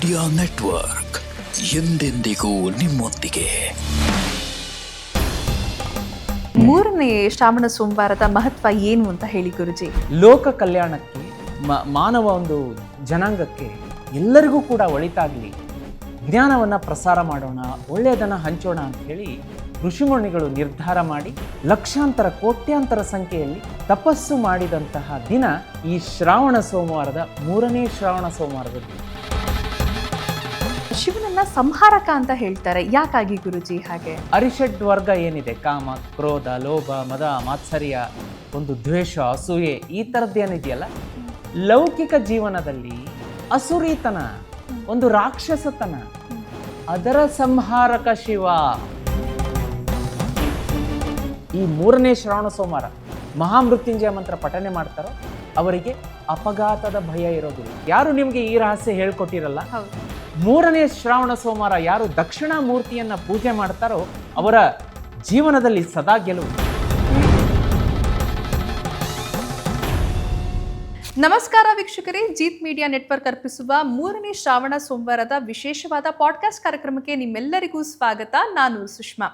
Media network ಎಂದೆಂದಿಗೂ ನಿಮ್ಮೊಂದಿಗೆ. ಮೂರನೇ ಶ್ರಾವಣ ಸೋಮವಾರದ ಮಹತ್ವ ಏನು ಅಂತ ಹೇಳಿ ಗುರುಜಿ? ಲೋಕ ಕಲ್ಯಾಣಕ್ಕೆ ಮ- ಮಾನವ ಒಂದು ಜನಾಂಗಕ್ಕೆ ಎಲ್ಲರಿಗೂ ಕೂಡ ಒಳಿತಾಗಲಿ ಜ್ಞಾನವನ್ನು ಪ್ರಸಾರ ಮಾಡೋಣ ಒಳ್ಳೆಯದನ್ನು ಹಂಚೋಣ ಅಂತ ಹೇಳಿ ಋಷಿಮುನಿಗಳು ನಿರ್ಧಾರ ಮಾಡಿ ಲಕ್ಷಾಂತರ ಕೋಟ್ಯಾಂತರ ಸಂಖ್ಯೆಯಲ್ಲಿ ತಪಸ್ಸು ಮಾಡಿದಂತಹ ದಿನ ಈ ಶ್ರಾವಣ ಸೋಮವಾರದ ಮೂರನೇ ಶ್ರಾವಣ ಸೋಮವಾರದ ದಿನ ಶಿವನನ್ನ ಸಂಹಾರಕ ಅಂತ ಹೇಳ್ತಾರೆ. ಯಾಕಾಗಿ ಗುರುಜಿ ಹಾಗೆ? ಅರಿಷಡ್ ವರ್ಗ ಏನಿದೆ? ಕಾಮ ಕ್ರೋಧ ಲೋಭ ಮದ ಮಾತ್ಸರ್ಯ ಒಂದು ದ್ವೇಷ ಅಸೂಯೆ ಈ ಥರದ್ದೇನಿದೆಯಲ್ಲ ಲೌಕಿಕ ಜೀವನದಲ್ಲಿ ಅಸುರೀತನ ಒಂದು ರಾಕ್ಷಸತನ ಅದರ ಸಂಹಾರಕ ಶಿವ. ಈ ಮೂರನೇ ಶ್ರಾವಣ ಸೋಮವಾರ ಮಹಾಮೃತ್ಯುಂಜಯ ಮಂತ್ರ ಪಠನೆ ಮಾಡ್ತಾರೋ ಅವರಿಗೆ ಅಪಘಾತದ ಭಯ ಇರೋದಿಲ್ಲ. ಯಾರು ನಿಮಗೆ ಈ ರಹಸ್ಯ ಹೇಳ್ಕೊಟ್ಟಿರಲ್ಲ? ಹೌದು. ಮೂರನೇ ಶ್ರಾವಣ ಸೋಮವಾರ ಯಾರು ದಕ್ಷಿಣ ಮೂರ್ತಿಯನ್ನು ಪೂಜೆ ಮಾಡ್ತಾರೋ ಅವರ ಜೀವನದಲ್ಲಿ ಸದಾ ಗೆಲುವು. ನಮಸ್ಕಾರ ವೀಕ್ಷಕರೇ, ಜೀತ್ ಮೀಡಿಯಾ ನೆಟ್ವರ್ಕ್ ಅರ್ಪಿಸುವ ಮೂರನೇ ಶ್ರಾವಣ ಸೋಮವಾರದ ವಿಶೇಷವಾದ ಪಾಡ್ಕಾಸ್ಟ್ ಕಾರ್ಯಕ್ರಮಕ್ಕೆ ನಿಮ್ಮೆಲ್ಲರಿಗೂ ಸ್ವಾಗತ. ನಾನು ಸುಷ್ಮಾ.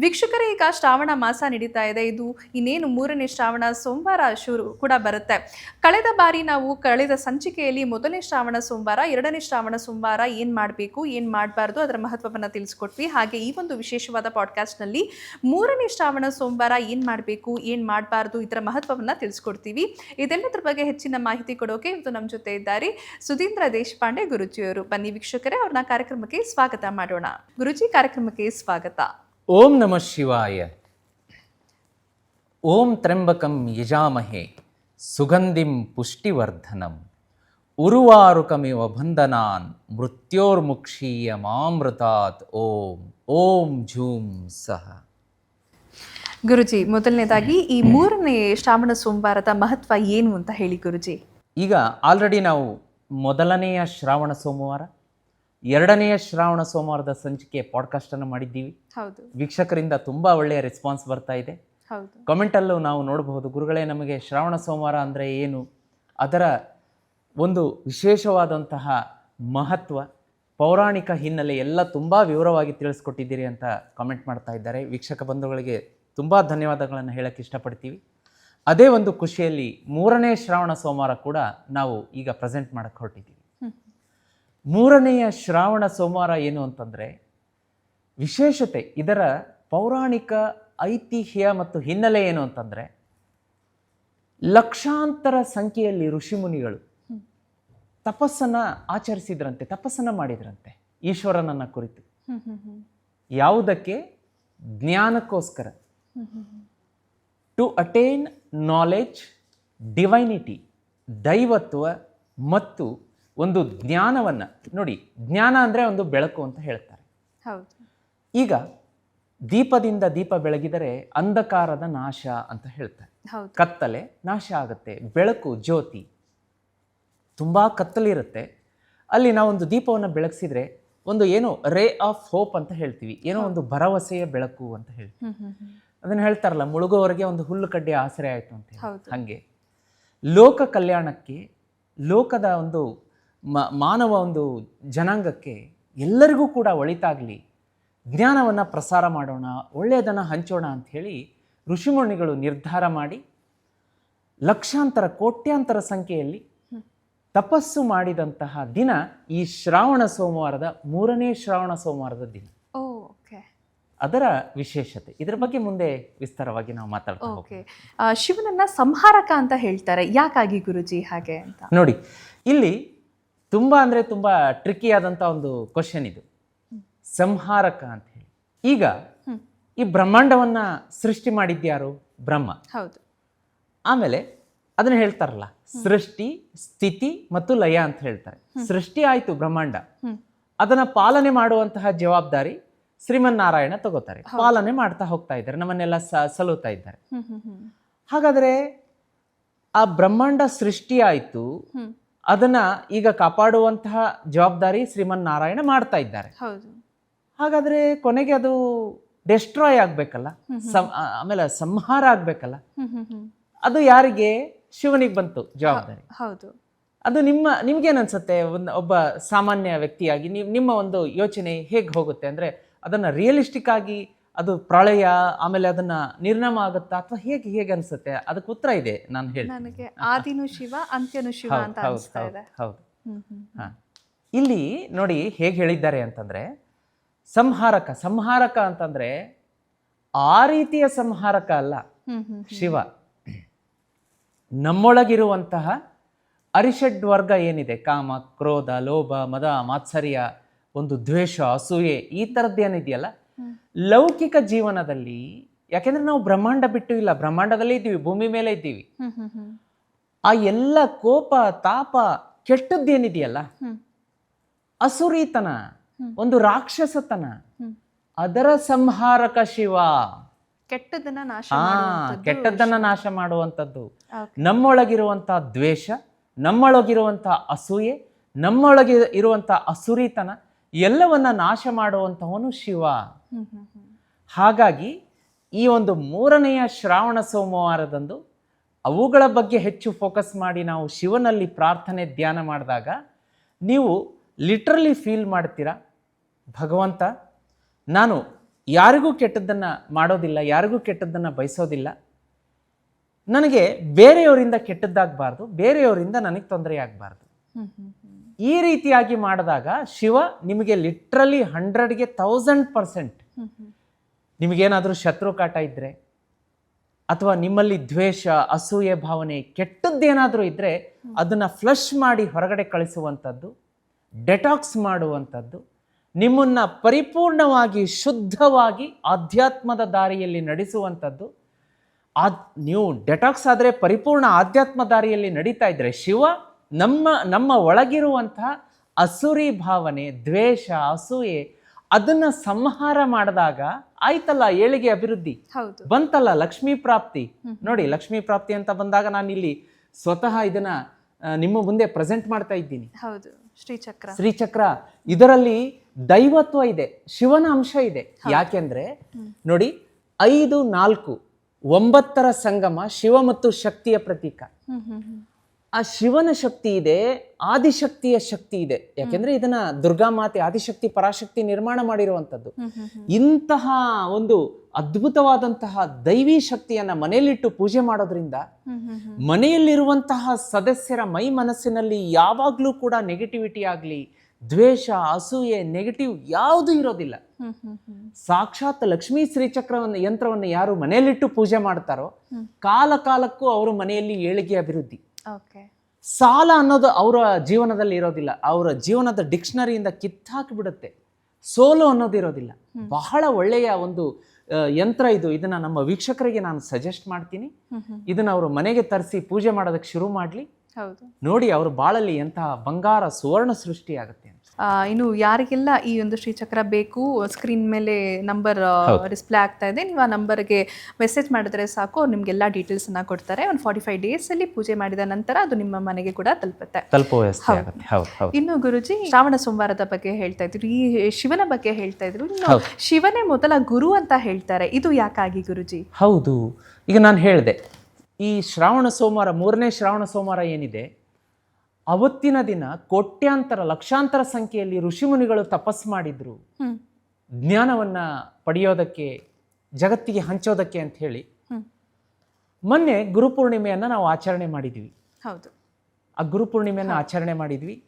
ವೀಕ್ಷಕರೇ, ಈಗ ಶ್ರಾವಣ ಮಾಸ ನಡೀತಾ ಇದೆ. ಇದು ಇನ್ನೇನು ಮೂರನೇ ಶ್ರಾವಣ ಸೋಮವಾರ ಶುರು ಕೂಡ ಬರುತ್ತೆ. ಕಳೆದ ಬಾರಿ ನಾವು ಕಳೆದ ಸಂಚಿಕೆಯಲ್ಲಿ ಮೊದಲನೇ ಶ್ರಾವಣ ಸೋಮವಾರ, ಎರಡನೇ ಶ್ರಾವಣ ಸೋಮವಾರ ಏನು ಮಾಡಬೇಕು, ಏನು ಮಾಡಬಾರ್ದು ಅದರ ಮಹತ್ವವನ್ನು ತಿಳಿಸ್ಕೊಟ್ವಿ. ಹಾಗೆ ಈ ಒಂದು ವಿಶೇಷವಾದ ಪಾಡ್ಕಾಸ್ಟ್ನಲ್ಲಿ ಮೂರನೇ ಶ್ರಾವಣ ಸೋಮವಾರ ಏನು ಮಾಡಬೇಕು, ಏನು ಮಾಡಬಾರ್ದು ಇದರ ಮಹತ್ವವನ್ನು ತಿಳಿಸ್ಕೊಡ್ತೀವಿ. ಇದೆಲ್ಲದರ ಬಗ್ಗೆ ಹೆಚ್ಚಿನ ಮಾಹಿತಿ ಕೊಡೋಕೆ ಇವತ್ತು ನಮ್ಮ ಜೊತೆ ಇದ್ದಾರೆ ಸುಧೀಂದ್ರ ದೇಶಪಾಂಡೆ ಗುರುಜಿಯವರು. ಬನ್ನಿ ವೀಕ್ಷಕರೇ, ಅವ್ರನ್ನ ಕಾರ್ಯಕ್ರಮಕ್ಕೆ ಸ್ವಾಗತ ಮಾಡೋಣ. ಗುರುಜಿ, ಕಾರ್ಯಕ್ರಮಕ್ಕೆ ಸ್ವಾಗತ. ಓಂ ನಮಃ ಶಿವಾಯ. ಓಂ ತ್ರಂಬಕಂ ಯಜಾಮಹೆ ಸುಗಂಧಿಂ ಪುಷ್ಟಿವರ್ಧನಂ. ಉರುವಾರುಕಮಿವ ಬಂಧನಾನ್ ಮೃತ್ಯೋರ್ಮುಕ್ಷೀಯ ಮಾಮೃತಾತ್ ಓಂ. ಓಂ ಝೂಂ ಸಹ. ಗುರುಜಿ ಮೊದಲನೇದಾಗಿ ಈ ಮೂರನೇ ಶ್ರಾವಣ ಸೋಮವಾರದ ಮಹತ್ವ ಏನು ಅಂತ ಹೇಳಿ ಗುರುಜಿ. ಈಗ ಆಲ್ರೆಡಿ ನಾವು ಮೊದಲನೆಯ ಶ್ರಾವಣ ಸೋಮವಾರ ಎರಡನೆಯ ಶ್ರಾವಣ ಸೋಮವಾರದ ಸಂಚಿಕೆ ಪಾಡ್ಕಾಸ್ಟನ್ನು ಮಾಡಿದ್ದೀವಿ. ಹೌದು. ವೀಕ್ಷಕರಿಂದ ತುಂಬ ಒಳ್ಳೆಯ ರೆಸ್ಪಾನ್ಸ್ ಬರ್ತಾ ಇದೆ. ಹೌದು. ಕಮೆಂಟಲ್ಲೂ ನಾವು ನೋಡಬಹುದು. ಗುರುಗಳೇ ನಮಗೆ ಶ್ರಾವಣ ಸೋಮವಾರ ಅಂದರೆ ಏನು? ಅದರ ಒಂದು ವಿಶೇಷವಾದಂತಹ ಮಹತ್ವ ಪೌರಾಣಿಕ ಹಿನ್ನೆಲೆ ಎಲ್ಲ ತುಂಬ ವಿವರವಾಗಿ ತಿಳಿಸ್ಕೊಟ್ಟಿದ್ದೀರಿ ಅಂತ ಕಾಮೆಂಟ್ ಮಾಡ್ತಾ ಇದ್ದಾರೆ. ವೀಕ್ಷಕ ಬಂಧುಗಳಿಗೆ ತುಂಬ ಧನ್ಯವಾದಗಳನ್ನು ಹೇಳಕ್ಕೆ ಇಷ್ಟಪಡ್ತೀವಿ. ಅದೇ ಒಂದು ಖುಷಿಯಲ್ಲಿ ಮೂರನೇ ಶ್ರಾವಣ ಸೋಮವಾರ ಕೂಡ ನಾವು ಈಗ ಪ್ರೆಸೆಂಟ್ ಮಾಡಕ್ಕೆ ಹೊರಟಿದ್ದೀವಿ. ಮೂರನೆಯ ಶ್ರಾವಣ ಸೋಮವಾರ ಏನು ಅಂತಂದರೆ ವಿಶೇಷತೆ ಇದರ ಪೌರಾಣಿಕ ಐತಿಹ್ಯ ಮತ್ತು ಹಿನ್ನೆಲೆ ಏನು ಅಂತಂದರೆ ಲಕ್ಷಾಂತರ ಸಂಖ್ಯೆಯಲ್ಲಿ ಋಷಿಮುನಿಗಳು ತಪಸ್ಸನ್ನು ಆಚರಿಸಿದ್ರಂತೆ ತಪಸ್ಸನ್ನು ಮಾಡಿದ್ರಂತೆ ಈಶ್ವರನನ್ನ ಕುರಿತು. ಯಾವುದಕ್ಕೆ? ಜ್ಞಾನಕ್ಕೋಸ್ಕರ. ಟು ಅಟೈನ್ ನಾಲೆಜ್ ಡಿವೈನಿಟಿ ದೈವತ್ವ ಮತ್ತು ಒಂದು ಜ್ಞಾನವನ್ನು ನೋಡಿ ಜ್ಞಾನ ಅಂದರೆ ಒಂದು ಬೆಳಕು ಅಂತ ಹೇಳ್ತಾರೆ. ಈಗ ದೀಪದಿಂದ ದೀಪ ಬೆಳಗಿದರೆ ಅಂಧಕಾರದ ನಾಶ ಅಂತ ಹೇಳ್ತಾರೆ. ಕತ್ತಲೆ ನಾಶ ಆಗುತ್ತೆ ಬೆಳಕು ಜ್ಯೋತಿ. ತುಂಬ ಕತ್ತಲಿರುತ್ತೆ. ಅಲ್ಲಿ ನಾವೊಂದು ದೀಪವನ್ನು ಬೆಳಗಿಸಿದ್ರೆ ಒಂದು ಏನೋ ರೇ ಆಫ್ ಹೋಪ್ ಅಂತ ಹೇಳ್ತೀವಿ. ಏನೋ ಒಂದು ಭರವಸೆಯ ಬೆಳಕು ಅಂತ ಹೇಳ್ತೀವಿ. ಅದನ್ನು ಹೇಳ್ತಾರಲ್ಲ ಮುಳುಗೋವರೆಗೆ ಒಂದು ಹುಲ್ಲು ಕಡ್ಡಿ ಆಸರೆ ಆಯಿತು ಅಂತ. ಹಾಗೆ. ಲೋಕ ಕಲ್ಯಾಣಕ್ಕೆ ಲೋಕದ ಒಂದು ಮ- ಮಾನವ ಒಂದು ಜನಾಂಗಕ್ಕೆ ಎಲ್ಲರಿಗೂ ಕೂಡ ಒಳಿತಾಗಲಿ ಜ್ಞಾನವನ್ನು ಪ್ರಸಾರ ಮಾಡೋಣ ಒಳ್ಳೆಯದನ್ನು ಹಂಚೋಣ ಅಂಥೇಳಿ ಋಷಿಮುನಿಗಳು ನಿರ್ಧಾರ ಮಾಡಿ ಲಕ್ಷಾಂತರ ಕೋಟ್ಯಾಂತರ ಸಂಖ್ಯೆಯಲ್ಲಿ ತಪಸ್ಸು ಮಾಡಿದಂತಹ ದಿನ ಈ ಶ್ರಾವಣ ಸೋಮವಾರದ ಮೂರನೇ ಶ್ರಾವಣ ಸೋಮವಾರದ ದಿನ. ಅದರ ವಿಶೇಷತೆ. ಇದರ ಬಗ್ಗೆ ಮುಂದೆ ವಿಸ್ತಾರವಾಗಿ ನಾವು ಮಾತಾಡ್ತಾ ಓಕೆ ಹೋಗ್ತೀವಿ. ಶಿವನನ್ನ ಸಂಹಾರಕ ಅಂತ ಹೇಳ್ತಾರೆ. ಯಾಕಾಗಿ ಗುರುಜಿ ಹಾಗೆ ಅಂತ? ನೋಡಿ ಇಲ್ಲಿ ತುಂಬ ಅಂದರೆ ತುಂಬ ಟ್ರಿಕ್ಕಿ ಆದಂತ ಒಂದು ಕ್ವಶನ್ ಇದು. ಸಂಹಾರಕ ಅಂತ ಹೇಳಿ. ಈಗ ಹ್ಮ್. ಈ ಬ್ರಹ್ಮಾಂಡವನ್ನ ಸೃಷ್ಟಿ ಮಾಡಿದ್ಯಾರು? ಬ್ರಹ್ಮ. ಹೌದು. ಆಮೇಲೆ ಅದನ್ನ ಹೇಳ್ತಾರಲ್ಲ ಸೃಷ್ಟಿ ಸ್ಥಿತಿ ಮತ್ತು ಲಯ ಅಂತ ಹೇಳ್ತಾರೆ. ಸೃಷ್ಟಿ ಆಯಿತು ಬ್ರಹ್ಮಾಂಡ. ಹ್ಮ್. ಅದನ್ನ ಪಾಲನೆ ಮಾಡುವಂತಹ ಜವಾಬ್ದಾರಿ ಶ್ರೀಮನ್ನಾರಾಯಣ ತಗೋತಾರೆ. ಪಾಲನೆ ಮಾಡ್ತಾ ಹೋಗ್ತಾ ಇದ್ದಾರೆ ನಮ್ಮನ್ನೆಲ್ಲ ಸಲುತ್ತಾ ಇದ್ದಾರೆ. ಹಾಗಾದ್ರೆ ಆ ಬ್ರಹ್ಮಾಂಡ ಸೃಷ್ಟಿ ಆಯ್ತು. ಅದನ್ನ ಈಗ ಕಾಪಾಡುವಂತಹ ಜವಾಬ್ದಾರಿ ಶ್ರೀಮನ್ನಾರಾಯಣ ಮಾಡ್ತಾ ಇದ್ದಾರೆ. ಹಾಗಾದ್ರೆ ಕೊನೆಗೆ ಅದು ಡೆಸ್ಟ್ರಾಯ್ ಆಗ್ಬೇಕಲ್ಲ? ಆಮೇಲೆ ಸಂಹಾರ ಆಗ್ಬೇಕಲ್ಲ? ಅದು ಯಾರಿಗೆ? ಶಿವನಿಗೆ ಬಂತು ಜವಾಬ್ದಾರಿ. ಹೌದು. ಅದು ನಿಮ್ಮ ನಿಮ್ಗೇನ್ ಅನ್ಸುತ್ತೆ? ಒಂದು ಒಬ್ಬ ಸಾಮಾನ್ಯ ವ್ಯಕ್ತಿಯಾಗಿ ನೀವು ನಿಮ್ಮ ಒಂದು ಯೋಚನೆ ಹೇಗೆ ಹೋಗುತ್ತೆ? ಅಂದ್ರೆ ಅದನ್ನ ರಿಯಲಿಸ್ಟಿಕ್ ಆಗಿ ಅದು ಪ್ರಳಯ ಆಮೇಲೆ ಅದನ್ನ ನಿರ್ನಾಮ ಆಗುತ್ತಾ ಅಥವಾ ಹೇಗೆ ಹೇಗೆ ಅನ್ಸುತ್ತೆ? ಅದಕ್ಕೆ ಉತ್ತರ ಇದೆ ನಾನು ಹೇಳಿ ನನಗೆ ಆದಿನು ಶಿವ ಅಂತ್ಯನು ಶಿವ ಅಂತ ಹೌದು. ಇಲ್ಲಿ ನೋಡಿ ಹೇಗೆ ಹೇಳಿದ್ದಾರೆ ಅಂತಂದ್ರೆ ಸಂಹಾರಕ ಸಂಹಾರಕ ಅಂತಂದ್ರೆ ಆ ರೀತಿಯ ಸಂಹಾರಕ ಅಲ್ಲ. ಶಿವ. ನಮ್ಮೊಳಗಿರುವಂತಹ ಅರಿಷಡ್ ವರ್ಗ ಏನಿದೆ? ಕಾಮ ಕ್ರೋಧ ಲೋಭ ಮದ ಮಾತ್ಸರ್ಯ ಒಂದು ದ್ವೇಷ ಅಸೂಯೆ ಈ ಥರದ್ದೇನಿದೆಯಲ್ಲ ಲೌಕಿಕ ಜೀವನದಲ್ಲಿ ಯಾಕೆಂದ್ರೆ ನಾವು ಬ್ರಹ್ಮಾಂಡ ಬಿಟ್ಟು ಇಲ್ಲ ಬ್ರಹ್ಮಾಂಡದಲ್ಲೇ ಇದ್ದೀವಿ ಭೂಮಿ ಮೇಲೆ ಇದ್ದೀವಿ. ಆ ಎಲ್ಲ ಕೋಪ ತಾಪ ಕೆಟ್ಟದ್ದೇನಿದೆಯಲ್ಲ ಏನಿದೆಯಲ್ಲ? ಅಸುರಿತನ ಒಂದು ರಾಕ್ಷಸತನ ಅದರ ಸಂಹಾರಕ ಶಿವ. ಕೆಟ್ಟದನ್ನ ನಾಶ ಕೆಟ್ಟದ್ದನ್ನ ನಾಶ ಮಾಡುವಂಥದ್ದು. ನಮ್ಮೊಳಗಿರುವಂತಹ ದ್ವೇಷ ನಮ್ಮೊಳಗಿರುವಂತಹ ಅಸೂಯೆ ನಮ್ಮೊಳಗೆ ಇರುವಂತಹ ಅಸುರಿತನ ಎಲ್ಲವನ್ನ ನಾಶ ಮಾಡುವಂತವನು ಶಿವ. ಹಾಗಾಗಿ ಈ ಒಂದು ಮೂರನೆಯ ಶ್ರಾವಣ ಸೋಮವಾರದಂದು ಅವುಗಳ ಬಗ್ಗೆ ಹೆಚ್ಚು ಫೋಕಸ್ ಮಾಡಿ ನಾವು ಶಿವನಲ್ಲಿ ಪ್ರಾರ್ಥನೆ, ಧ್ಯಾನ ಮಾಡಿದಾಗ ನೀವು ಲಿಟ್ರಲಿ ಫೀಲ್ ಮಾಡ್ತೀರಾ? ಭಗವಂತ, ನಾನು ಯಾರಿಗೂ ಕೆಟ್ಟದ್ದನ್ನು ಮಾಡೋದಿಲ್ಲ, ಯಾರಿಗೂ ಕೆಟ್ಟದ್ದನ್ನು ಬಯಸೋದಿಲ್ಲ. ನನಗೆ ಬೇರೆಯವರಿಂದ ಕೆಟ್ಟದ್ದಾಗಬಾರ್ದು, ಬೇರೆಯವರಿಂದ ನನಗೆ ತೊಂದರೆ ಆಗಬಾರ್ದು ಈ ರೀತಿಯಾಗಿ ಮಾಡಿದಾಗ ಶಿವ ನಿಮಗೆ ಲಿಟ್ರಲಿ ಹಂಡ್ರೆಡ್ಗೆ ತೌಸಂಡ್ ಪರ್ಸೆಂಟ್ ನಿಮಗೇನಾದರೂ ಶತ್ರು ಕಾಟ ಇದ್ದರೆ ಅಥವಾ ನಿಮ್ಮಲ್ಲಿ ದ್ವೇಷ, ಅಸೂಯೆ, ಭಾವನೆ ಕೆಟ್ಟದ್ದೇನಾದರೂ ಇದ್ದರೆ ಅದನ್ನು ಫ್ಲಶ್ ಮಾಡಿ ಹೊರಗಡೆ ಕಳಿಸುವಂಥದ್ದು ಡೆಟಾಕ್ಸ್ ಮಾಡುವಂಥದ್ದು, ನಿಮ್ಮನ್ನು ಪರಿಪೂರ್ಣವಾಗಿ, ಶುದ್ಧವಾಗಿ ಆಧ್ಯಾತ್ಮದ ದಾರಿಯಲ್ಲಿ ನಡೆಸುವಂಥದ್ದು, ಆ ನೀವು ಡೆಟಾಕ್ಸ್ ಆದರೆ ಪರಿಪೂರ್ಣ ಆಧ್ಯಾತ್ಮ ದಾರಿಯಲ್ಲಿ ನಡೀತಾ ಇದ್ದರೆ ಶಿವ ನಮ್ಮ ನಮ್ಮ ಒಳಗಿರುವಂತಹ ಅಸುರಿ ಭಾವನೆ ದ್ವೇಷ ಅಸೂಯೆ ಅದನ್ನ ಸಂಹಾರ ಮಾಡಿದಾಗ ಆಯ್ತಲ್ಲ ಏಳಿಗೆ ಅಭಿವೃದ್ಧಿ? ಬಂತಲ್ಲ ಲಕ್ಷ್ಮೀ ಪ್ರಾಪ್ತಿ? ನೋಡಿ ಲಕ್ಷ್ಮೀ ಪ್ರಾಪ್ತಿ ಅಂತ ಬಂದಾಗ ನಾನು ಇಲ್ಲಿ ಸ್ವತಃ ಇದನ್ನ ನಿಮ್ಮ ಮುಂದೆ ಪ್ರೆಸೆಂಟ್ ಮಾಡ್ತಾ ಇದ್ದೀನಿ. ಹೌದು ಶ್ರೀಚಕ್ರ. ಶ್ರೀಚಕ್ರ ಇದರಲ್ಲಿ ದೈವತ್ವ ಇದೆ ಶಿವನ ಅಂಶ ಇದೆ. ಯಾಕೆಂದ್ರೆ ನೋಡಿ ಐದು ನಾಲ್ಕು ಒಂಬತ್ತರ ಸಂಗಮ ಶಿವ ಮತ್ತು ಶಕ್ತಿಯ ಪ್ರತೀಕ. ಆ ಶಿವನ ಶಕ್ತಿ ಇದೆ ಆದಿಶಕ್ತಿಯ ಶಕ್ತಿ ಇದೆ. ಯಾಕೆಂದ್ರೆ ಇದನ್ನ ದುರ್ಗಾ ಮಾತೆ ಆದಿಶಕ್ತಿ ಪರಾಶಕ್ತಿ ನಿರ್ಮಾಣ ಮಾಡಿರುವಂಥದ್ದು. ಇಂತಹ ಒಂದು ಅದ್ಭುತವಾದಂತಹ ದೈವಿ ಶಕ್ತಿಯನ್ನ ಮನೆಯಲ್ಲಿಟ್ಟು ಪೂಜೆ ಮಾಡೋದ್ರಿಂದ ಮನೆಯಲ್ಲಿರುವಂತಹ ಸದಸ್ಯರ ಮೈ ಮನಸ್ಸಿನಲ್ಲಿ ಯಾವಾಗ್ಲೂ ಕೂಡ ನೆಗೆಟಿವಿಟಿ ಆಗಲಿ ದ್ವೇಷ ಅಸೂಯೆ ನೆಗೆಟಿವ್ ಯಾವುದು ಇರೋದಿಲ್ಲ. ಸಾಕ್ಷಾತ್ ಲಕ್ಷ್ಮೀ ಶ್ರೀಚಕ್ರವನ್ನು ಯಂತ್ರವನ್ನು ಯಾರು ಮನೆಯಲ್ಲಿಟ್ಟು ಪೂಜೆ ಮಾಡ್ತಾರೋ ಕಾಲ ಕಾಲಕ್ಕೂ ಅವರು ಮನೆಯಲ್ಲಿ ಏಳಿಗೆ ಅಭಿವೃದ್ಧಿ. ಸಾಲ ಅನ್ನೋದು ಅವರ ಜೀವನದಲ್ಲಿ ಇರೋದಿಲ್ಲ. ಅವರ ಜೀವನದ ಡಿಕ್ಷನರಿಯಿಂದ ಕಿತ್ತಾಕಿಬಿಡುತ್ತೆ. ಸೋಲು ಅನ್ನೋದು ಇರೋದಿಲ್ಲ. ಬಹಳ ಒಳ್ಳೆಯ ಒಂದು ಯಂತ್ರ ಇದು. ಇದನ್ನ ನಮ್ಮ ವೀಕ್ಷಕರಿಗೆ ನಾನು ಸಜೆಸ್ಟ್ ಮಾಡ್ತೀನಿ. ಇದನ್ನ ಅವರು ಮನೆಗೆ ತರಿಸಿ ಪೂಜೆ ಮಾಡೋದಕ್ಕೆ ಶುರು ಮಾಡಲಿ. ಹೌದು. ನೋಡಿ ಅವ್ರ ಬಾಳಲ್ಲಿ ಎಂತಹ ಬಂಗಾರ ಸುವರ್ಣ ಸೃಷ್ಟಿಯಾಗುತ್ತೆ ಇನ್ನು ಯಾರಿಗೆಲ್ಲ ಈ ಒಂದು ಶ್ರೀಚಕ್ರ ಬೇಕು ಸ್ಕ್ರೀನ್ ಮೇಲೆ ನಂಬರ್ ಡಿಸ್ಪ್ಲೇ ಆಗ್ತಾ ಇದೆ ನೀವು ಆ ನಂಬರ್ಗೆ ಮೆಸೇಜ್ ಮಾಡಿದ್ರೆ ಸಾಕು ಅವ್ರು ಡೀಟೇಲ್ಸ್ ಡೀಟೇಲ್ಸನ್ನು ಕೊಡ್ತಾರೆ. ಒಂದು ಫಾರ್ಟಿ ಫೈವ್ ಅಲ್ಲಿ ಪೂಜೆ ಮಾಡಿದ ನಂತರ ಅದು ನಿಮ್ಮ ಮನೆಗೆ ಕೂಡ ತಲುಪುತ್ತೆ. ಇನ್ನು ಗುರುಜಿ ಶ್ರಾವಣ ಸೋಮವಾರದ ಬಗ್ಗೆ ಹೇಳ್ತಾ ಇದ್ರು. ಈ ಶಿವನ ಬಗ್ಗೆ ಹೇಳ್ತಾ ಇದ್ರು. ಇನ್ನು ಶಿವನೇ ಮೊದಲ ಗುರು ಅಂತ ಹೇಳ್ತಾರೆ. ಇದು ಯಾಕಾಗಿ ಗುರುಜಿ? ಹೌದು. ಈಗ ನಾನು ಹೇಳಿದೆ ಈ ಶ್ರಾವಣ ಸೋಮವಾರ ಮೂರನೇ ಶ್ರಾವಣ ಸೋಮವಾರ ಏನಿದೆ ಅವತ್ತಿನ ದಿನ ಕೋಟ್ಯಾಂತರ ಲಕ್ಷಾಂತರ ಸಂಖ್ಯೆಯಲ್ಲಿ ಋಷಿಮುನಿಗಳು ತಪಸ್ ಮಾಡಿದ್ರು. ಜ್ಞಾನವನ್ನ ಪಡೆಯೋದಕ್ಕೆ ಜಗತ್ತಿಗೆ ಹಂಚೋದಕ್ಕೆ ಅಂತ ಹೇಳಿ ಮೊನ್ನೆ ಮೊನ್ನೆ ಗುರುಪೂರ್ಣಿಮೆಯನ್ನು ನಾವು ಆಚರಣೆ ಮಾಡಿದ್ವಿ. ಹೌದು. ಆ ಗುರುಪೂರ್ಣಿಮೆಯನ್ನು ಆಚರಣೆ ಮಾಡಿದ್ವಿ.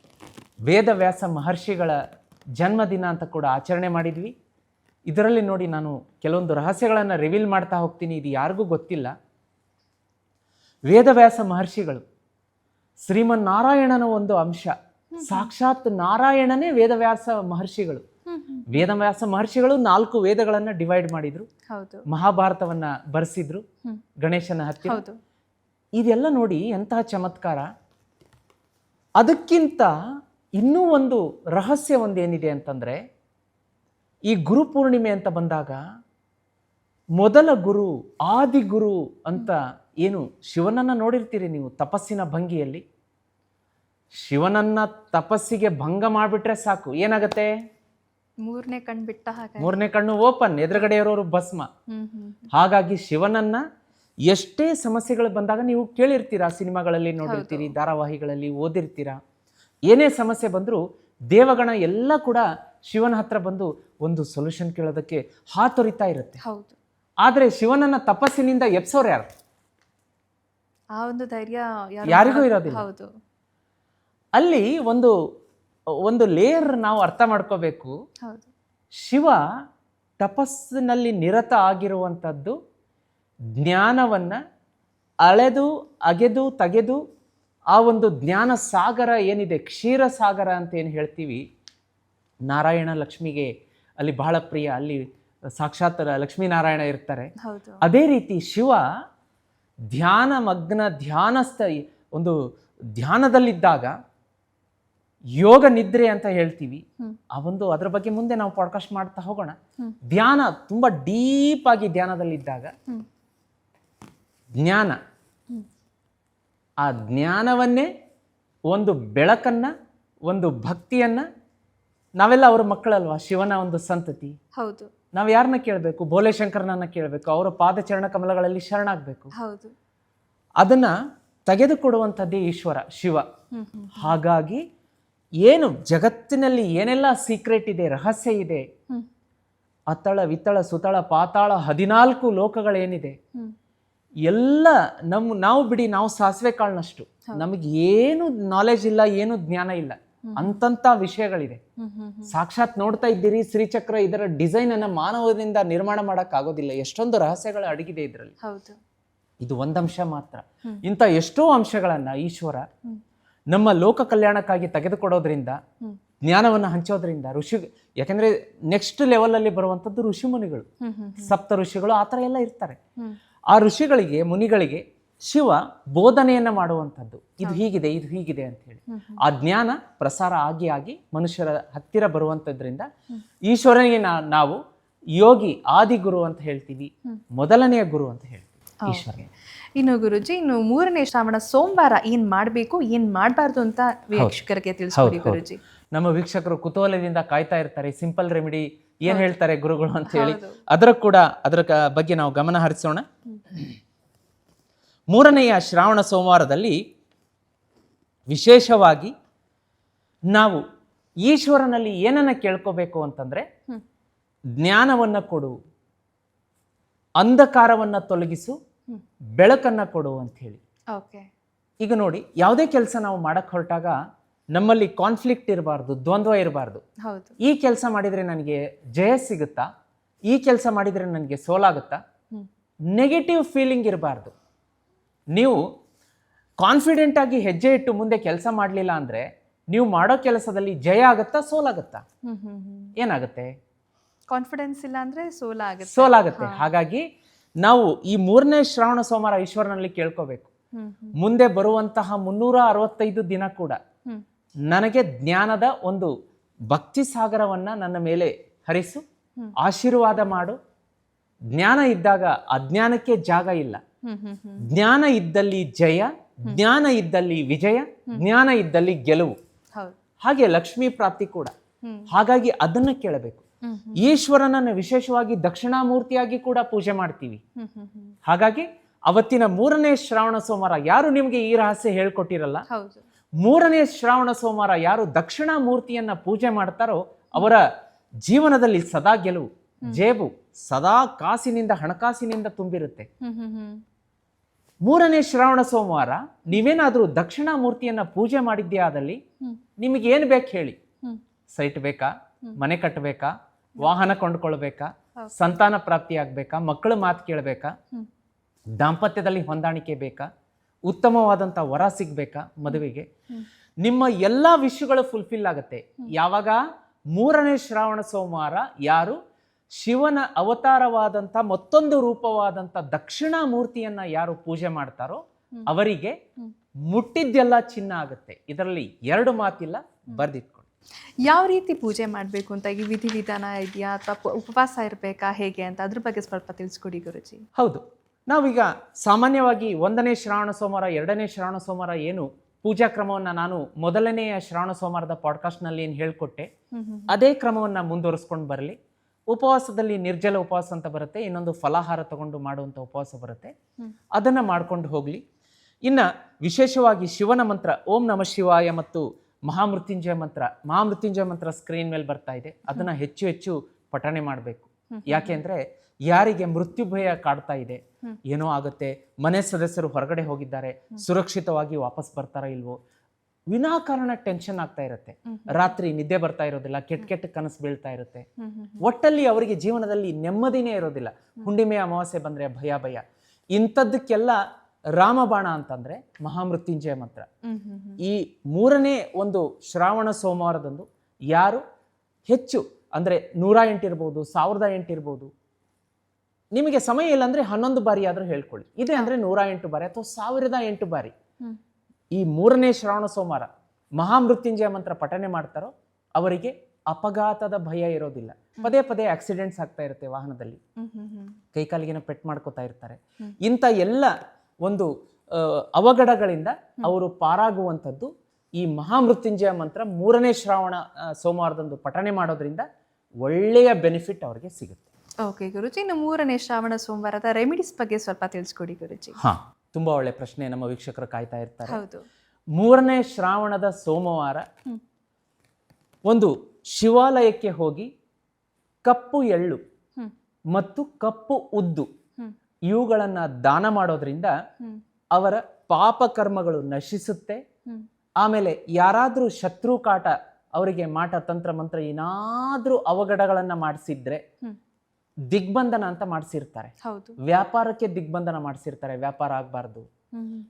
ವೇದವ್ಯಾಸ ಮಹರ್ಷಿಗಳ ಜನ್ಮದಿನ ಅಂತ ಕೂಡ ಆಚರಣೆ ಮಾಡಿದ್ವಿ. ಇದರಲ್ಲಿ ನೋಡಿ ನಾನು ಕೆಲವೊಂದು ರಹಸ್ಯಗಳನ್ನು ರಿವೀಲ್ ಮಾಡ್ತಾ ಹೋಗ್ತೀನಿ ಇದು ಯಾರಿಗೂ ಗೊತ್ತಿಲ್ಲ. ವೇದವ್ಯಾಸ ಮಹರ್ಷಿಗಳು ಶ್ರೀಮನ್ನಾರಾಯಣನ ಒಂದು ಅಂಶ. ಸಾಕ್ಷಾತ್ ನಾರಾಯಣನೇ ವೇದವ್ಯಾಸ ಮಹರ್ಷಿಗಳು. ವೇದವ್ಯಾಸ ಮಹರ್ಷಿಗಳು ನಾಲ್ಕು ವೇದಗಳನ್ನ ಡಿವೈಡ್ ಮಾಡಿದ್ರು. ಮಹಾಭಾರತವನ್ನ ಬರೆಸಿದ್ರು. ಗಣೇಶನ ಹತ್ತಿರ ಇದೆಲ್ಲ ನೋಡಿ ಎಂತಹ ಚಮತ್ಕಾರ. ಅದಕ್ಕಿಂತ ಇನ್ನೂ ಒಂದು ರಹಸ್ಯ ಒಂದು ಏನಿದೆ ಅಂತಂದ್ರೆ ಈ ಗುರು ಪೂರ್ಣಿಮೆ ಅಂತ ಬಂದಾಗ ಮೊದಲ ಗುರು ಆದಿ ಗುರು ಅಂತ ಏನು ಶಿವನನ್ನ ನೋಡಿರ್ತೀರಿ ನೀವು ತಪಸ್ಸಿನ ಭಂಗಿಯಲ್ಲಿ? ಶಿವನನ್ನ ತಪಸ್ಸಿಗೆ ಭಂಗ ಮಾಡಿಬಿಟ್ರೆ ಸಾಕು. ಏನಾಗತ್ತೆ? ಮೂರನೇ ಕಣ್ಣು ಬಿಟ್ಟ ಹಾಗೆ ಮೂರನೇ ಕಣ್ಣು ಓಪನ್ ಎದುರುಗಡೆ ಇರೋರು ಭಸ್ಮ ಹಾಗಾಗಿ ಶಿವನನ್ನ ಎಷ್ಟೇ ಸಮಸ್ಯೆಗಳು ಬಂದಾಗ ನೀವು ಕೇಳಿರ್ತೀರಾ? ಸಿನಿಮಾಗಳಲ್ಲಿ ನೋಡಿರ್ತೀರಿ ಧಾರಾವಾಹಿಗಳಲ್ಲಿ ಓದಿರ್ತೀರಾ? ಏನೇ ಸಮಸ್ಯೆ ಬಂದರೂ ದೇವಗಣ ಎಲ್ಲ ಕೂಡ ಶಿವನ ಹತ್ರ ಬಂದು ಒಂದು ಸೊಲ್ಯೂಷನ್ ಕೇಳೋದಕ್ಕೆ ಹಾತೊರಿತಾ ಇರುತ್ತೆ. ಹೌದು. ಆದರೆ ಶಿವನನ್ನ ತಪಸ್ಸಿನಿಂದ ಎಪ್ಸೋರು ಯಾರು? ಆ ಒಂದು ಧೈರ್ಯ ಯಾರಿಗೂ ಇರೋದಿಲ್ಲ. ಹೌದು. ಅಲ್ಲಿ ಒಂದು ಒಂದು ಲೇಯರ್ ನಾವು ಅರ್ಥ ಮಾಡ್ಕೋಬೇಕು. ಹೌದು. ಶಿವ ತಪಸ್ಸಿನಲ್ಲಿ ನಿರತ ಆಗಿರುವಂಥದ್ದು ಜ್ಞಾನವನ್ನ ಅಳೆದು ಅಗೆದು ತೆಗೆದು ಆ ಒಂದು ಜ್ಞಾನ ಸಾಗರ ಏನಿದೆ ಕ್ಷೀರ ಸಾಗರ ಅಂತ ಏನು ಹೇಳ್ತೀವಿ? ನಾರಾಯಣ ಲಕ್ಷ್ಮಿಗೆ ಅಲ್ಲಿ ಬಹಳ ಪ್ರಿಯ ಅಲ್ಲಿ ಸಾಕ್ಷಾತ್ ಲಕ್ಷ್ಮೀನಾರಾಯಣ ಇರ್ತಾರೆ. ಅದೇ ರೀತಿ ಶಿವ ಧ್ಯಾನ ಮಗ್ನ ಧ್ಯಾನಸ್ಥ ಒಂದು ಧ್ಯಾನದಲ್ಲಿದ್ದಾಗ ಯೋಗ ನಿದ್ರೆ ಅಂತ ಹೇಳ್ತೀವಿ. ಆ ಒಂದು ಅದರ ಬಗ್ಗೆ ಮುಂದೆ ನಾವು ಪಾಡ್ಕಾಸ್ಟ್ ಮಾಡ್ತಾ ಹೋಗೋಣ. ಧ್ಯಾನ ತುಂಬಾ ಡೀಪ್ ಆಗಿ ಧ್ಯಾನದಲ್ಲಿದ್ದಾಗ. ಜ್ಞಾನ. ಆ ಜ್ಞಾನವನ್ನೇ ಒಂದು ಬೆಳಕನ್ನ ಒಂದು ಭಕ್ತಿಯನ್ನ ನಾವೆಲ್ಲ ಅವರ ಮಕ್ಕಳಲ್ವಾ? ಶಿವನ ಒಂದು ಸಂತತಿ. ಹೌದು. ನಾವು ಯಾರನ್ನ ಕೇಳಬೇಕು? ಭೋಲೆಶಂಕರನನ್ನ ಕೇಳಬೇಕು. ಅವರ ಪಾದಚರಣ ಕಮಲಗಳಲ್ಲಿ ಶರಣಾಗಬೇಕು. ಹೌದು. ಅದನ್ನ ತೆಗೆದುಕೊಡುವಂಥದ್ದೇ ಈಶ್ವರ ಶಿವ. ಹಾಗಾಗಿ ಏನು ಜಗತ್ತಿನಲ್ಲಿ ಏನೆಲ್ಲ ಸೀಕ್ರೆಟ್ ಇದೆ ರಹಸ್ಯ ಇದೆ? ಅತ್ತಳ ವಿತ್ತಳ ಸುತಳ ಪಾತಾಳ ಹದಿನಾಲ್ಕು ಲೋಕಗಳೇನಿದೆ? ಎಲ್ಲ ನಮ್ಮ ನಾವು ಬಿಡಿ ನಾವು ಸಾಸಿವೆ ಕಾಳಿನಷ್ಟು. ನಮಗೆ ಏನು ನಾಲೆಜ್ ಇಲ್ಲ ಏನು ಜ್ಞಾನ ಇಲ್ಲ. ಅಂತಂತ ವಿಷಯಗಳಿದೆ. ಸಾಕ್ಷಾತ್ ನೋಡ್ತಾ ಇದ್ದೀರಿ ಶ್ರೀಚಕ್ರ ಇದರ ಡಿಸೈನ್ ಅನ್ನ ಮಾನವದಿಂದ ನಿರ್ಮಾಣ ಮಾಡಕ್ ಆಗೋದಿಲ್ಲ. ಎಷ್ಟೊಂದು ರಹಸ್ಯಗಳು ಅಡಗಿದೆ ಇದರಲ್ಲಿ. ಇದು ಒಂದಂಶ ಮಾತ್ರ. ಇಂಥ ಎಷ್ಟೋ ಅಂಶಗಳನ್ನ ಈಶ್ವರ ನಮ್ಮ ಲೋಕ ಕಲ್ಯಾಣಕ್ಕಾಗಿ ತೆಗೆದುಕೊಡೋದ್ರಿಂದ ಜ್ಞಾನವನ್ನು ಹಂಚೋದ್ರಿಂದ ಋಷಿ ಯಾಕಂದ್ರೆ ನೆಕ್ಸ್ಟ್ ಲೆವೆಲಲ್ಲಿ ಬರುವಂತದ್ದು ಋಷಿ ಮುನಿಗಳು. ಸಪ್ತ ಋಷಿಗಳು ಆತರ ಥರ ಎಲ್ಲ ಇರ್ತಾರೆ. ಆ ಋಷಿಗಳಿಗೆ ಮುನಿಗಳಿಗೆ ಶಿವ ಬೋಧನೆಯನ್ನ ಮಾಡುವಂಥದ್ದು. ಇದು ಹೀಗಿದೆ ಇದು ಹೀಗಿದೆ ಅಂತ ಹೇಳಿ. ಆ ಜ್ಞಾನ ಪ್ರಸಾರ ಆಗಿ ಆಗಿ ಮನುಷ್ಯರ ಹತ್ತಿರ ಬರುವಂಥದ್ರಿಂದ ಈಶ್ವರನಿಗೆ ನಾ- ನಾವು ಯೋಗಿ ಆದಿ ಗುರು ಅಂತ ಹೇಳ್ತೀವಿ. ಮೊದಲನೆಯ ಗುರು ಅಂತ ಹೇಳ್ತೀವಿ ಈಶ್ವರನಿಗೆ. ಇನ್ನು ಗುರುಜಿ ಇನ್ನು ಮೂರನೇ ಶ್ರಾವಣ ಸೋಮವಾರ ಏನ್ ಮಾಡಬೇಕು ಏನ್ ಮಾಡಬಾರ್ದು ಅಂತ ವೀಕ್ಷಕರಿಗೆ ತಿಳಿಸ್ಕೊಡಿ. ಗುರುಜಿ. ನಮ್ಮ ವೀಕ್ಷಕರು ಕುತೂಹಲದಿಂದ ಕಾಯ್ತಾ ಇರ್ತಾರೆ ಸಿಂಪಲ್ ರೆಮಿಡಿ ಏನ್ ಹೇಳ್ತಾರೆ ಗುರುಗಳು ಅಂತ ಹೇಳಿ. ಅದರ ಕೂಡ ಅದರ ಬಗ್ಗೆ ನಾವು ಗಮನ ಹರಿಸೋಣ. ಮೂರನೆಯ ಶ್ರಾವಣ ಸೋಮವಾರದಲ್ಲಿ ವಿಶೇಷವಾಗಿ ನಾವು ಈಶ್ವರನಲ್ಲಿ ಏನನ್ನ ಕೇಳ್ಕೋಬೇಕು ಅಂತಂದ್ರೆ ಜ್ಞಾನವನ್ನು ಕೊಡು ಅಂಧಕಾರವನ್ನು ತೊಲಗಿಸು ಬೆಳಕನ್ನು ಕೊಡು ಅಂತ ಹೇಳಿ ಓಕೆ. ಈಗ ನೋಡಿ ಯಾವುದೇ ಕೆಲಸ ನಾವು ಮಾಡಕ್ಕೆ ಹೊರಟಾಗ ನಮ್ಮಲ್ಲಿ ಕಾನ್ಫ್ಲಿಕ್ಟ್ ಇರಬಾರ್ದು ದ್ವಂದ್ವ ಇರಬಾರ್ದು. ಈ ಕೆಲಸ ಮಾಡಿದರೆ ನನಗೆ ಜಯ ಸಿಗುತ್ತಾ? ಈ ಕೆಲಸ ಮಾಡಿದರೆ ನನಗೆ ಸೋಲಾಗುತ್ತಾ? ನೆಗೆಟಿವ್ ಫೀಲಿಂಗ್ ಇರಬಾರ್ದು. ನೀವು ಕಾನ್ಫಿಡೆಂಟಾಗಿ ಹೆಜ್ಜೆ ಇಟ್ಟು ಮುಂದೆ ಕೆಲಸ ಮಾಡಲಿಲ್ಲ ಅಂದರೆ ನೀವು ಮಾಡೋ ಕೆಲಸದಲ್ಲಿ ಜಯ ಆಗುತ್ತಾ ಸೋಲಾಗುತ್ತಾ ಏನಾಗುತ್ತೆ? ಕಾನ್ಫಿಡೆನ್ಸ್ ಇಲ್ಲ ಅಂದರೆ ಸೋಲಾಗುತ್ತೆ ಸೋಲಾಗುತ್ತೆ ಹಾಗಾಗಿ ನಾವು ಈ ಮೂರನೇ ಶ್ರಾವಣ ಸೋಮವಾರ ಈಶ್ವರನಲ್ಲಿ ಕೇಳ್ಕೋಬೇಕು. ಮುಂದೆ ಬರುವಂತಹ ಮುನ್ನೂರ ಅರವತ್ತೈದು ದಿನ ಕೂಡ ನನಗೆ ಜ್ಞಾನದ ಒಂದು ಭಕ್ತಿ ಸಾಗರವನ್ನು ನನ್ನ ಮೇಲೆ ಹರಿಸು ಆಶೀರ್ವಾದ ಮಾಡು. ಜ್ಞಾನ ಇದ್ದಾಗ ಅಜ್ಞಾನಕ್ಕೆ ಜಾಗ ಇಲ್ಲ. ಜ್ಞಾನ ಇದ್ದಲ್ಲಿ ಜಯ ಜ್ಞಾನ ಇದ್ದಲ್ಲಿ ವಿಜಯ ಜ್ಞಾನ ಇದ್ದಲ್ಲಿ ಗೆಲುವು. ಹಾಗೆ ಲಕ್ಷ್ಮೀ ಪ್ರಾಪ್ತಿ ಕೂಡ. ಹಾಗಾಗಿ ಅದನ್ನ ಕೇಳಬೇಕು. ಈಶ್ವರನನ್ನ ವಿಶೇಷವಾಗಿ ದಕ್ಷಿಣಾಮೂರ್ತಿಯಾಗಿ ಕೂಡ ಪೂಜೆ ಮಾಡ್ತೀವಿ. ಹಾಗಾಗಿ ಅವತ್ತಿನ ಮೂರನೇ ಶ್ರಾವಣ ಸೋಮವಾರ ಯಾರು ನಿಮಗೆ ಈ ರಹಸ್ಯ ಹೇಳ್ಕೊಟ್ಟಿರಲ್ಲ? ಮೂರನೇ ಶ್ರಾವಣ ಸೋಮವಾರ ಯಾರು ದಕ್ಷಿಣ ಮೂರ್ತಿಯನ್ನ ಪೂಜೆ ಮಾಡ್ತಾರೋ ಅವರ ಜೀವನದಲ್ಲಿ ಸದಾ ಗೆಲುವು ಜೇಬು ಸದಾ ಕಾಸಿನಿಂದ ಹಣಕಾಸಿನಿಂದ ತುಂಬಿರುತ್ತೆ. ಮೂರನೇ ಶ್ರಾವಣ ಸೋಮವಾರ ನೀವೇನಾದರೂ ದಕ್ಷಿಣ ಮೂರ್ತಿಯನ್ನ ಪೂಜೆ ಮಾಡಿದ್ಯಾ ಆದಲ್ಲಿ? ಹ್ಮ್. ನಿಮಗೆ ಏನು ಬೇಕು ಹೇಳಿ? ಸೈಟ್ ಬೇಕಾ? ಮನೆ ಕಟ್ಟಬೇಕಾ ವಾಹನ ಕೊಂಡ್ಕೊಳ್ಬೇಕಾ? ಸಂತಾನ ಪ್ರಾಪ್ತಿ ಆಗ್ಬೇಕಾ? ಮಕ್ಕಳ ಮಾತು ಕೇಳಬೇಕಾ? ದಾಂಪತ್ಯದಲ್ಲಿ ಹೊಂದಾಣಿಕೆ ಬೇಕಾ? ಉತ್ತಮವಾದಂಥ ವರ ಸಿಗ್ಬೇಕಾ ಮದುವೆಗೆ? ನಿಮ್ಮ ಎಲ್ಲ ವಿಷಯಗಳು ಫುಲ್ಫಿಲ್ ಆಗುತ್ತೆ. ಯಾವಾಗ? ಮೂರನೇ ಶ್ರಾವಣ ಸೋಮವಾರ ಯಾರು? ಶಿವನ ಅವತಾರವಾದಂಥ ಮತ್ತೊಂದು ರೂಪವಾದಂಥ ದಕ್ಷಿಣ ಮೂರ್ತಿಯನ್ನ ಯಾರು ಪೂಜೆ ಮಾಡ್ತಾರೋ ಅವರಿಗೆ ಮುಟ್ಟಿದ್ದೆಲ್ಲ ಚಿನ್ನ ಆಗುತ್ತೆ. ಇದರಲ್ಲಿ ಎರಡು ಮಾತಿಲ್ಲ ಬರ್ದಿಟ್ಕೊಳ್ಳಿ. ಯಾವ ರೀತಿ ಪೂಜೆ ಮಾಡಬೇಕು ಅಂತ ಈ ವಿಧಿವಿಧಾನ ಇದೆಯಾ ಅಥವಾ ಉಪವಾಸ ಇರಬೇಕಾ ಹೇಗೆ ಅಂತ ಅದ್ರ ಬಗ್ಗೆ ಸ್ವಲ್ಪ ತಿಳಿಸ್ಕೊಡಿ ಗುರುಜಿ. ಹೌದು. ನಾವೀಗ ಸಾಮಾನ್ಯವಾಗಿ ಒಂದನೇ ಶ್ರಾವಣ ಸೋಮವಾರ ಎರಡನೇ ಶ್ರಾವಣ ಸೋಮವಾರ ಏನು ಪೂಜಾ ಕ್ರಮವನ್ನು ನಾನು ಮೊದಲನೆಯ ಶ್ರಾವಣ ಸೋಮವಾರದ ಪಾಡ್ಕಾಸ್ಟ್ನಲ್ಲಿ ಏನು ಹೇಳ್ಕೊಟ್ಟೆ ಅದೇ ಕ್ರಮವನ್ನು ಮುಂದುವರಿಸ್ಕೊಂಡು ಬರಲಿ. ಉಪವಾಸದಲ್ಲಿ ನಿರ್ಜಲ ಉಪವಾಸ ಅಂತ ಬರುತ್ತೆ ಇನ್ನೊಂದು ಫಲಾಹಾರ ತಗೊಂಡು ಮಾಡುವಂಥ ಉಪವಾಸ ಬರುತ್ತೆ. ಅದನ್ನು ಮಾಡ್ಕೊಂಡು ಹೋಗಲಿ. ಇನ್ನು ವಿಶೇಷವಾಗಿ ಶಿವನ ಮಂತ್ರ ಓಂ ನಮ ಶಿವಾಯ ಮತ್ತು ಮಹಾಮೃತ್ಯುಂಜಯ ಮಂತ್ರ ಮಹಾಮೃತ್ಯುಂಜಯ ಮಂತ್ರ ಸ್ಕ್ರೀನ್ ಮೇಲೆ ಬರ್ತಾ ಇದೆ. ಅದನ್ನು ಹೆಚ್ಚು ಹೆಚ್ಚು ಪಠಣೆ ಮಾಡಬೇಕು. ಯಾಕೆಂದರೆ ಯಾರಿಗೆ ಮೃತ್ಯು ಭಯ ಕಾಡ್ತಾ ಇದೆ ಏನೋ ಆಗುತ್ತೆ ಮನೆ ಸದಸ್ಯರು ಹೊರಗಡೆ ಹೋಗಿದ್ದಾರೆ ಸುರಕ್ಷಿತವಾಗಿ ವಾಪಸ್ ಬರ್ತಾರಾ ಇಲ್ವೋ ವಿನಾಕಾರಣ ಟೆನ್ಷನ್ ಆಗ್ತಾ ಇರುತ್ತೆ. ರಾತ್ರಿ ನಿದ್ದೆ ಬರ್ತಾ ಇರೋದಿಲ್ಲ ಕೆಟ್ಟ ಕೆಟ್ಟ ಕನಸು ಬೀಳ್ತಾ ಇರುತ್ತೆ. ಒಟ್ಟಲ್ಲಿ ಅವರಿಗೆ ಜೀವನದಲ್ಲಿ ನೆಮ್ಮದಿನೇ ಇರೋದಿಲ್ಲ. ಹುಣ್ಣಿಮೆ ಅಮಾವಾಸ್ಯೆ ಬಂದ್ರೆ ಭಯ ಭಯ. ಇಂಥದ್ದಕ್ಕೆಲ್ಲ ರಾಮಬಾಣ ಅಂತಂದ್ರೆ ಮಹಾಮೃತ್ಯುಂಜಯ ಮಂತ್ರ. ಈ ಮೂರನೇ ಒಂದು ಶ್ರಾವಣ ಸೋಮವಾರದಂದು ಯಾರು? ಹೆಚ್ಚು ಅಂದ್ರೆ ನೂರ ಎಂಟಿರ್ಬೋದು ಸಾವಿರದ ಎಂಟಿರ್ಬೋದು ನಿಮಗೆ ಸಮಯ ಇಲ್ಲ ಅಂದ್ರೆ ಹನ್ನೊಂದು ಬಾರಿ ಆದ್ರೂ ಹೇಳ್ಕೊಳ್ಳಿ. ಇದೆ ಅಂದ್ರೆ ನೂರ ಎಂಟು ಬಾರಿ ಅಥವಾ ಸಾವಿರದ ಎಂಟು ಬಾರಿ. ಈ ಮೂರನೇ ಶ್ರಾವಣ ಸೋಮವಾರ ಮಹಾಮೃತ್ಯುಂಜಯ ಮಂತ್ರ ಪಠನೆ ಮಾಡ್ತಾರೋ ಅವರಿಗೆ ಅಪಘಾತದ ಭಯ ಇರೋದಿಲ್ಲ. ಪದೇ ಪದೇ ಆಕ್ಸಿಡೆಂಟ್ಸ್ ಆಗ್ತಾ ಇರುತ್ತೆ ವಾಹನದಲ್ಲಿ. ಕೈಕಾಲಿಗೆನ ಪೆಟ್ ಮಾಡ್ಕೋತಾ ಇರ್ತಾರೆ. ಇಂಥ ಎಲ್ಲ ಒಂದು ಅವಘಡಗಳಿಂದ ಅವರು ಪಾರಾಗುವಂಥದ್ದು ಈ ಮಹಾಮೃತ್ಯುಂಜಯ ಮಂತ್ರ ಮೂರನೇ ಶ್ರಾವಣ ಸೋಮವಾರದಂದು ಪಠನೆ ಮಾಡೋದ್ರಿಂದ ಒಳ್ಳೆಯ ಬೆನಿಫಿಟ್ ಅವರಿಗೆ ಸಿಗುತ್ತೆ. ಓಕೆ ಗುರುಜಿ ಇನ್ನು ಮೂರನೇ ಶ್ರಾವಣ ಸೋಮವಾರದ ರೆಮಿಡೀಸ್ ಬಗ್ಗೆ ಸ್ವಲ್ಪ ತಿಳಿಸ್ಕೊಡಿ ಗುರುಜಿ. ಹಾ. ತುಂಬಾ ಒಳ್ಳೆ ಪ್ರಶ್ನೆ ನಮ್ಮ ವೀಕ್ಷಕರು ಕಾಯ್ತಾ ಇರ್ತಾರೆ. ಹೌದು. ಮೂರನೇ ಶ್ರಾವಣದ ಸೋಮವಾರ ಒಂದು ಶಿವಾಲಯಕ್ಕೆ ಹೋಗಿ ಕಪ್ಪು ಎಳ್ಳು ಮತ್ತು ಕಪ್ಪು ಉದ್ದು. ಇವುಗಳನ್ನ ದಾನ ಮಾಡೋದ್ರಿಂದ ಅವರ ಪಾಪ ಕರ್ಮಗಳು ನಶಿಸುತ್ತೆ. ಆಮೇಲೆ ಯಾರಾದರೂ ಶತ್ರು ಕಾಟ ಅವರಿಗೆ ಮಾಟ ತಂತ್ರ ಮಂತ್ರ ಏನಾದ್ರೂ ಅವಘಡಗಳನ್ನ ಮಾಡಿಸಿದ್ರೆ. ದಿಗ್ಬಂಧನ ಅಂತ ಮಾಡಿಸಿರ್ತಾರೆ. ವ್ಯಾಪಾರಕ್ಕೆ ದಿಗ್ಬಂಧನ ಮಾಡಿಸಿರ್ತಾರೆ ವ್ಯಾಪಾರ ಆಗಬಾರ್ದು.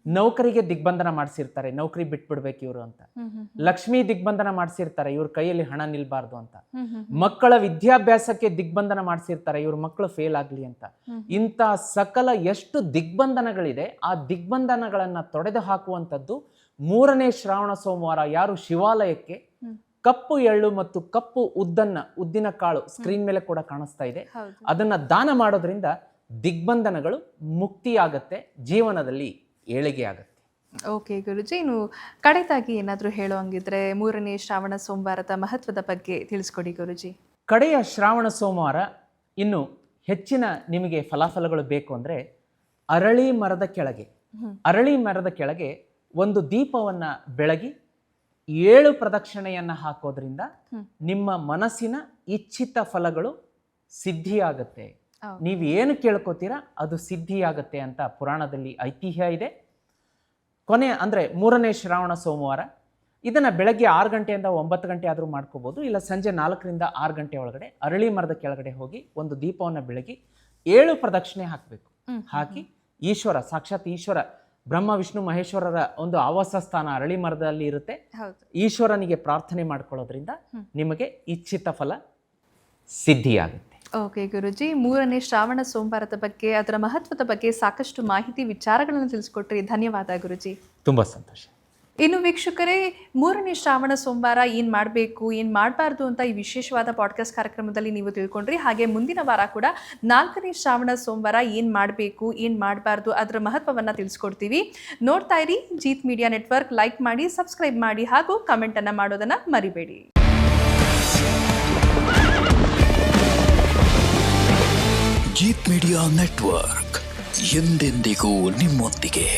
ನೌಕರಿಗೆ ದಿಗ್ಬಂಧನ ಮಾಡಿಸಿರ್ತಾರೆ ನೌಕರಿ ಬಿಟ್ಬಿಡ್ಬೇಕು ಇವರು ಅಂತ. ಲಕ್ಷ್ಮಿ ದಿಗ್ಬಂಧನ ಮಾಡಿಸಿರ್ತಾರೆ ಇವ್ರ ಕೈಯಲ್ಲಿ ಹಣ ನಿಲ್ಬಾರ್ದು ಅಂತ. ಮಕ್ಕಳ ವಿದ್ಯಾಭ್ಯಾಸಕ್ಕೆ ದಿಗ್ಬಂಧನ ಮಾಡಿಸಿರ್ತಾರೆ ಇವ್ರ ಮಕ್ಕಳು ಫೇಲ್ ಆಗ್ಲಿ ಅಂತ. ಇಂತಹ ಇಂಥ ಸಕಲ ಎಷ್ಟು ದಿಗ್ಬಂಧನಗಳಿದೆ ಆ ದಿಗ್ಬಂಧನಗಳನ್ನ ತೊಡೆದು ಹಾಕುವಂಥದ್ದು ಮೂರನೇ ಶ್ರಾವಣ ಸೋಮವಾರ ಯಾರು ಶಿವಾಲಯಕ್ಕೆ. ಕಪ್ಪು ಎಳ್ಳು ಮತ್ತು ಕಪ್ಪು ಉದ್ದನ್ನ ಉದ್ದಿನ ಕಾಳು ಸ್ಕ್ರೀನ್ ಮೇಲೆ ಕೂಡ ಕಾಣಿಸ್ತಾ ಇದೆ. ಅದನ್ನ ದಾನ ಮಾಡೋದ್ರಿಂದ ದಿಗ್ಬಂಧನಗಳು ಮುಕ್ತಿಯಾಗತ್ತೆ ಜೀವನದಲ್ಲಿ ಏಳಿಗೆ ಆಗುತ್ತೆ. ಓಕೆ ಗುರುಜಿ ಇನ್ನು ಕಡೆದಾಗಿ ಏನಾದರೂ ಹೇಳೋ ಹಂಗಿದ್ರೆ ಮೂರನೇ ಶ್ರಾವಣ ಸೋಮವಾರದ ಮಹತ್ವದ ಬಗ್ಗೆ ತಿಳಿಸ್ಕೊಡಿ ಗುರುಜಿ. ಕಡೆಯ ಶ್ರಾವಣ ಸೋಮವಾರ ಇನ್ನು ಹೆಚ್ಚಿನ ನಿಮಗೆ ಫಲಾಫಲಗಳು ಬೇಕು ಅಂದರೆ ಅರಳಿ ಮರದ ಕೆಳಗೆ. ಅರಳಿ ಮರದ ಕೆಳಗೆ ಒಂದು ದೀಪವನ್ನು ಬೆಳಗಿ ಏಳು ಪ್ರದಕ್ಷಿಣೆಯನ್ನು ಹಾಕೋದ್ರಿಂದ ನಿಮ್ಮ ಮನಸ್ಸಿನ ಇಚ್ಛಿತ ಫಲಗಳು ಸಿದ್ಧಿಯಾಗತ್ತೆ. ನೀವು ಏನು ಕೇಳ್ಕೊತೀರಾ ಅದು ಸಿದ್ಧಿಯಾಗತ್ತೆ ಅಂತ ಪುರಾಣದಲ್ಲಿ ಐತಿಹ್ಯ ಇದೆ. ಕೊನೆ ಅಂದರೆ ಮೂರನೇ ಶ್ರಾವಣ ಸೋಮವಾರ. ಇದನ್ನು ಬೆಳಗ್ಗೆ ಆರು ಗಂಟೆಯಿಂದ ಒಂಬತ್ತು ಗಂಟೆ ಆದರೂ ಮಾಡ್ಕೋಬೋದು. ಇಲ್ಲ ಸಂಜೆ ನಾಲ್ಕರಿಂದ ಆರು ಗಂಟೆ ಒಳಗಡೆ ಅರಳಿ ಮರದ ಕೆಳಗಡೆ ಹೋಗಿ ಒಂದು ದೀಪವನ್ನು ಬೆಳಗಿ ಏಳು ಪ್ರದಕ್ಷಿಣೆ ಹಾಕಬೇಕು. ಹಾಕಿ ಈಶ್ವರ ಸಾಕ್ಷಾತ್ ಈಶ್ವರ ಬ್ರಹ್ಮ ವಿಷ್ಣು ಮಹೇಶ್ವರರ ಒಂದು ಆವಾಸ ಸ್ಥಾನ ಅರಳಿ ಮರದಲ್ಲಿ ಇರುತ್ತೆ ಈಶ್ವರನಿಗೆ ಪ್ರಾರ್ಥನೆ ಮಾಡ್ಕೊಳ್ಳೋದ್ರಿಂದ ನಿಮಗೆ ಇಚ್ಛಿತ ಫಲ ಸಿದ್ಧಿಯಾಗುತ್ತೆ. ಓಕೆ ಗುರುಜಿ ಮೂರನೇ ಶ್ರಾವಣ ಸೋಮವಾರದ ಬಗ್ಗೆ ಅದರ ಮಹತ್ವದ ಬಗ್ಗೆ ಸಾಕಷ್ಟು ಮಾಹಿತಿ ವಿಚಾರಗಳನ್ನು ತಿಳಿಸ್ಕೊಟ್ರಿ. ಧನ್ಯವಾದ ಗುರುಜಿ. ತುಂಬ ಸಂತೋಷ. ಇನ್ನು ವೀಕ್ಷಕರೇ, ಮೂರನೇ ಶ್ರಾವಣ ಸೋಮವಾರ ಏನು ಮಾಡಬೇಕು, ಏನು ಮಾಡಬಾರ್ದು ಅಂತ ಈ ವಿಶೇಷವಾದ ಪಾಡ್ಕಾಸ್ಟ್ ಕಾರ್ಯಕ್ರಮದಲ್ಲಿ ನೀವು ತಿಳ್ಕೊಂಡ್ರಿ. ಹಾಗೆ ಮುಂದಿನ ವಾರ ಕೂಡ ನಾಲ್ಕನೇ ಶ್ರಾವಣ ಸೋಮವಾರ ಏನು ಮಾಡಬೇಕು, ಏನು ಮಾಡಬಾರ್ದು ಅದರ ಮಹತ್ವವನ್ನು ತಿಳಿಸ್ಕೊಡ್ತೀವಿ. ನೋಡ್ತಾ ಇರಿ, ಜೀತ್ ಮೀಡಿಯಾ ನೆಟ್ವರ್ಕ್. ಲೈಕ್ ಮಾಡಿ ಸಬ್ಸ್ಕ್ರೈಬ್ ಮಾಡಿ ಹಾಗೂ ಕಮೆಂಟನ್ನು ಮಾಡೋದನ್ನು ಮರಿಬೇಡಿ. ಜೀತ್ ಮೀಡಿಯಾ ನೆಟ್ವರ್ಕ್ ಎಂದೆಂದಿಗೂ ನಿಮ್ಮೊಂದಿಗೆ.